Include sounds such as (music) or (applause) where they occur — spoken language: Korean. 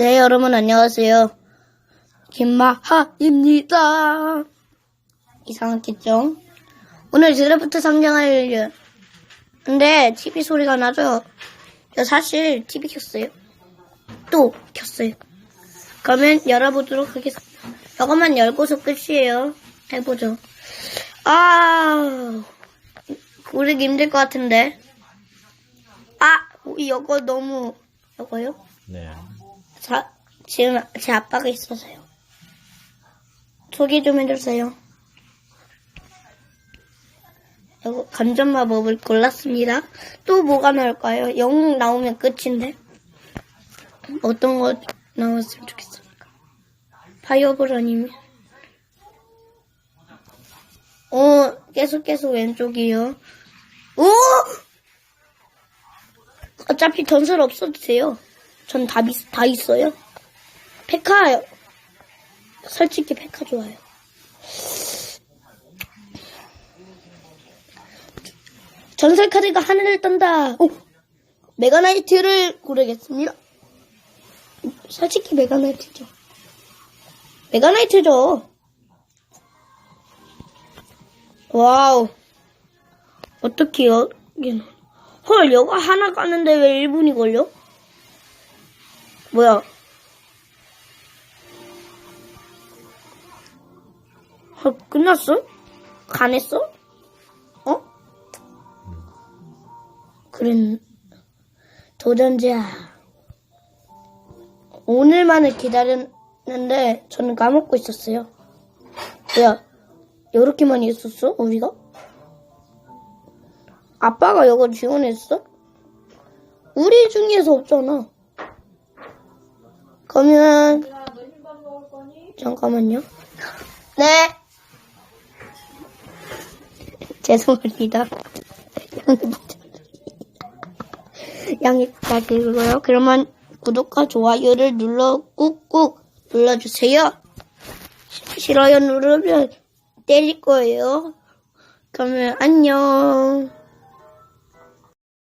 네, 여러분 안녕하세요. 김마하입니다. 이상했겠죠? 오늘 드래프트 상장할 근데 TV 소리가 나죠? 저 사실 TV 켰어요. 또 켰어요. 그러면 열어보도록 하겠습니다. 저것만 열고서 끝이에요. 해보죠. 아, 고르기 힘들 것 같은데. 아, 이거 너무, 이거요? 네. 자, 지금 제 아빠가 있어서요. 소개 좀 해주세요. 이거 감전 마법을 골랐습니다. 또 뭐가 나올까요? 영웅 나오면 끝인데. 어떤 거 나왔으면 좋겠습니까? 파이어볼 아니면. 어, 계속 계속 왼쪽이요. 오! 어차피 전설 없어도 돼요. 전 다, 다 있어요. 페카, 솔직히 페카 좋아요. 전설 카드가 하늘을 떤다. 오! 메가나이트를 고르겠습니다. 솔직히 메가나이트죠. 메가나이트죠. 와우. 어떡해요? 이게 헐, 여가 하나 가는데 왜 1분이 걸려? 뭐야? 헐, 끝났어? 가냈어? 어? 그랬, 도전자. 오늘만을 기다렸는데, 저는 까먹고 있었어요. 뭐야? 요렇게 많이 있었어? 우리가? 아빠가 이거 지원했어? 우리 중에서 없잖아. 그러면 잠깐만요. 네. (laughs) 죄송합니다. (laughs) 양해 부탁드리고요. 그러면 구독과 좋아요를 눌러 꾹꾹 눌러주세요. 싫어요 누르면 때릴 거예요. 그러면 안녕.